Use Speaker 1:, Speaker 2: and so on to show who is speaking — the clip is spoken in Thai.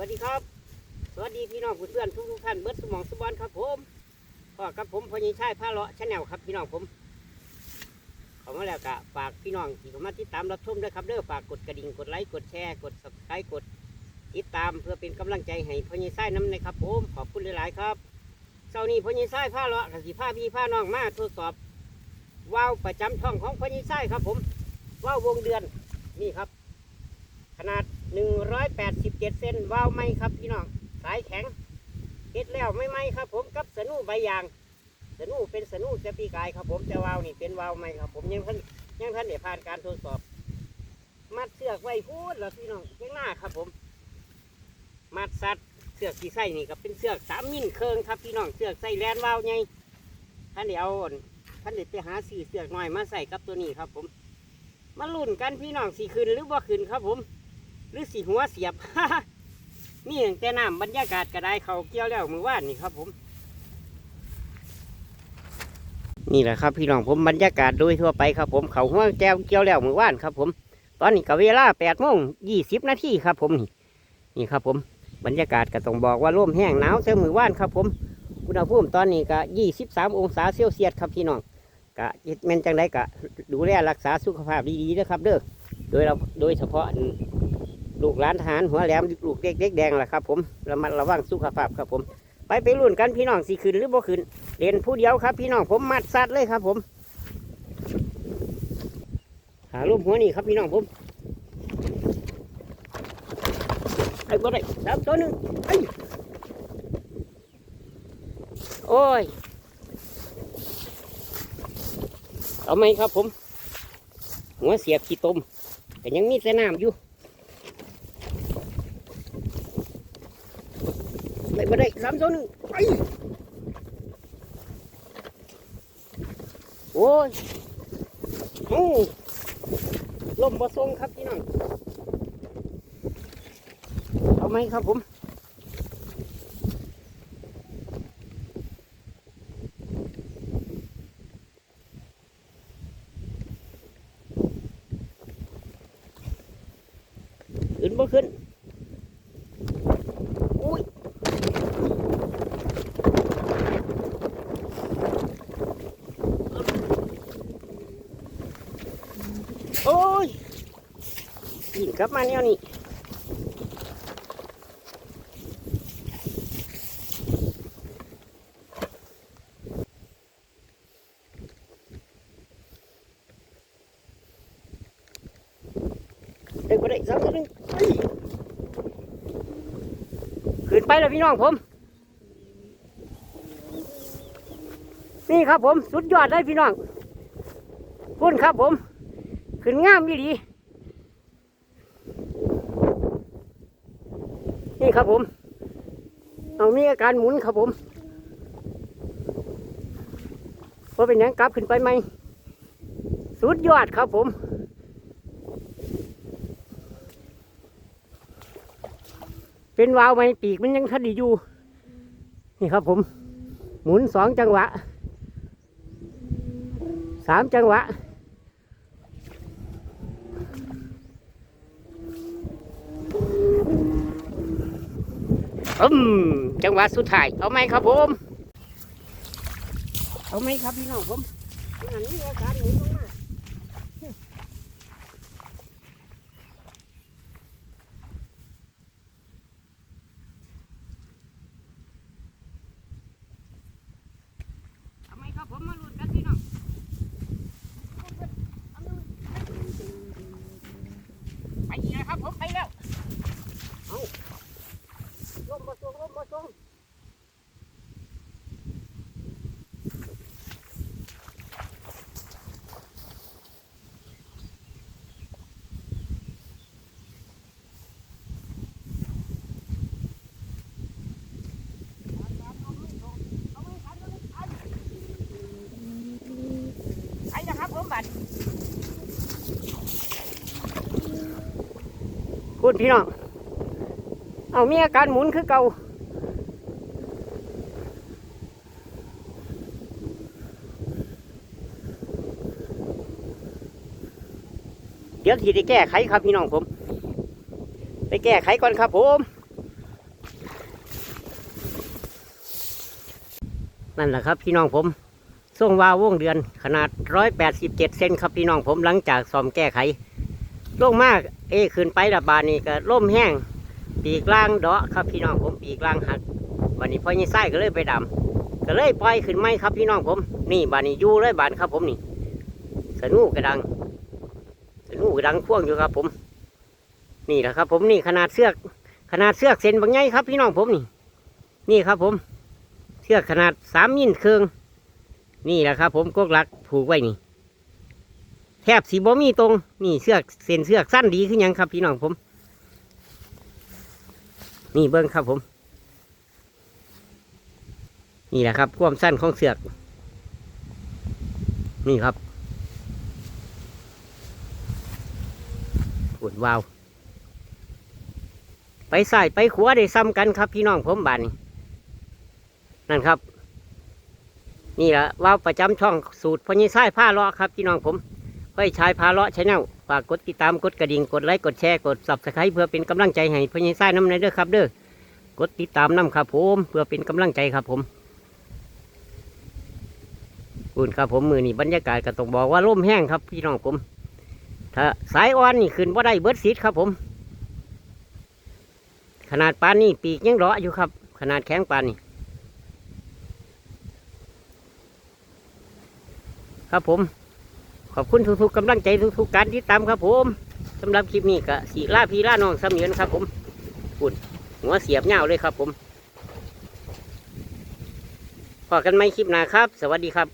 Speaker 1: วัสดีครับ สวัสดีพี่น้องเพื่อนทุกทุกท่านเบิร์ดสมองสมบอนครับผมพ่อกับผมพอยิงชายผ้าเลาะชาแนลครับพี่น้องผมเขามาแล้วกะฝากพี่น้องที่เขามาติดตามรับชมด้วยครับเด้อฝากกดกระดิ่งกดไลค์กดแชร์กด subscribe กดติดตามเพื่อเป็นกำลังใจให้พอยิงชายน้ำนะครับผมขอบคุณหลายๆครับเช้านี้พอยิงชายผ้าเลาะกับสีผ้าพี่ผ้าน้องมาทดสอบว่าวประจำท้องของพอยิงชายครับผมว่าววงเดือนนี่ครับ ขนาด 187เซนวาวไหมครับพี่น้องสายแข็งเฮ็ดแล้วไม่ไหมครับ ผมกับสนูใบยางสนูเป็นสนูจะปีกายครับ ผมแต่วาวนี่เป็นวาวไหมครับ ผมยังท่านยังท่านเดี๋ยวผ่านการทดสอบ มัดเสือกไว้พูดแล้วพี่น้องเพียงหน้าครับ ผม มัดสัตว์เสือกที่ใส่นี่ก็เป็นเสือกสามมิลเคิงครับพี่น้องเสือกใส่แลนวาวไงท่านเดี๋ยวเอาท่านเดี๋ยวไปหาสีเสือกหน่อยมาใส่กับตัวนี้ครับ ผมมาลุ้นกันพี่น้องสีขึ้นหรือบ่ขึ้นครับผม หรือสีหัวเสียบ นี่ตั้งแต่น้ำบรรยากาศก็ไดเขาเกี่ยวแล้วมือว่านนี่ครับผม นี่แหละครับ พี่น้องผมบรรยากาศโดยทั่วไปครับผมเขาหัวแก้วเกี่ยวแล้วมือว่านครับผม ตอนนี้ก็เวลาแปดโมงยี่สิบนาทีครับผมนี่นี่ครับผมบรรยากาศก็ต้องบอกว่าร่มแห้งหนาวเท่ามือว่านครับผมอุณหภูมิตอนนี้ก็ยี่สิบสามองศาเซลเซียสครับพี่น้องกะเฮ็ดแม่นจังไดกะดูแลรักษาสุขภาพดีๆนะครับ เด้อโดยเราโดยเฉพาะ ลูกหลานทหารหัวแหลมลูกเด็กเด็กแดงแหละครับ ผมระมัดระวังสุขภาพครับผม ไปไปรุ่นกันพี่น้องสีขึ้นหรือบ่ขึ้นเรียนผู้เดียวครับ พี่น้องผมมัดซัดเลยครับ ผม หารูปหัวนี่ครับพี่น้องผมไอ้บ่ได้สามตัวหนึ่งไอ้โอ้ยเอาไหมครับผม หัวเสียบขี้ตมแต่ยังมีแต่น้ำอยู่ มาได้สามสองหนึ่งไปโอ้ยโอ้ลมมาทรงครับที่น้องเอาไหมครับผมอื่นบ่ขึ้นอุ้ย โอ้ยยิง กลับมาเนี่ยนี่เด็กบ่ได้สามตัวหนึงเฮ้ยขึ้นไปแล้วพี่น้องผม นี่ครับผม สุดยอดเลยพี่น้องพุ่นครับผม ขึ้นง่ามดีดี นี่ครับผม เอามีอาการหมุนครับผมว่าเป็นยังกลับขึ้นไปไหม สุดยอดครับผมเป็นวาวไหมปีกมันยังทัดดีอยู่ นี่ครับผม หมุนสองจังหวะสามจังหวะ อืมจังหวะสุดท้าย เอาไหมครับผม เอาไหมครับพี่น้องผมอันนี้อาการหมุนลงมาเอาไหมครับผม คุณพี่น้อง เอามีอาการหมุนคือเก่าเดี๋ยวทีได้แก้ไขครับพี่น้องผม ไปแก้ไขก่อนครับผมนั่นแหละครับพี่น้องผมส่งวาววงเดือนขนาด 187 เซนครับพี่น้องผมหลังจากซ่อมแก้ไข ลงมากเอยขึ้นไประบาดนี่ก็ล่มแห้งปีกล่างเดาะครับพี่น้องผมปีกล่างหักวันนี้พอยี่ไส้ก็เลยไปดำก็เลยปล่อยขึ้นไม้ครับพี่น้องผม นี่บานนี้อยู่เลยบานครับผมนี่สนุกกระดังสนุกกระดังพ่วงอยู่ครับผม นี่แหละครับ ผมนี่ขนาดเสือกขนาดเสือกเส้นบางไงครับ พี่น้องผมนี่ นี่ครับผมเชือกขนาดสามมิลครึ่งนี่แหละครับ ผมกกหลักผูกไว้นี่ แทบสีบ่มีตรง นี่เสือกเส้นเสือกสั้นดีขึ้นยังครับพี่น้องผม นี่เบิ้งครับผม นี่แหละครับความสั้นของเสือก นี่ครับปวดวาวไปใส่ไปขวาได้ซ้ำกันครับพี่น้องผมบานนี้นั่นครับ นี่แหละว่าวประจำช่องสูตรพญิชายผ้าลาะครับพี่น้องผม พ่อยชายผ้าเลาะชแนลฝากกดติดตามกดกระดิ่งกดไลค์กดแชร์กดสับสไครต์เพื่อเป็นกำลังใจให้พญิชายน้ำในเด้อครับเด้อกดติดตามน้ำครับผมเพื่อเป็นกำลังใจครับผมอุ่นครับผมมือนี่บรรยากาศก็ต้องบอกว่าร่มแห้งครับพี่น้องผม ถ้าสายอ่อนนี่ขึ้นว่าได้เบิร์ดซีดครับผม ขนาดปานนี่ปีกยังเลาะอยู่ครับ ขนาดแข็งปานนี่ครับผม ขอบคุณทุกๆกำลังใจทุกๆการติดตามครับผมสำหรับคลิปนี้ก็สีล่าพีล่าน้องสมียนครับผมปุ่นหัวเสียบเงาเลยครับผมพอกันไหมคลิปหน้าครับ สวัสดีครับ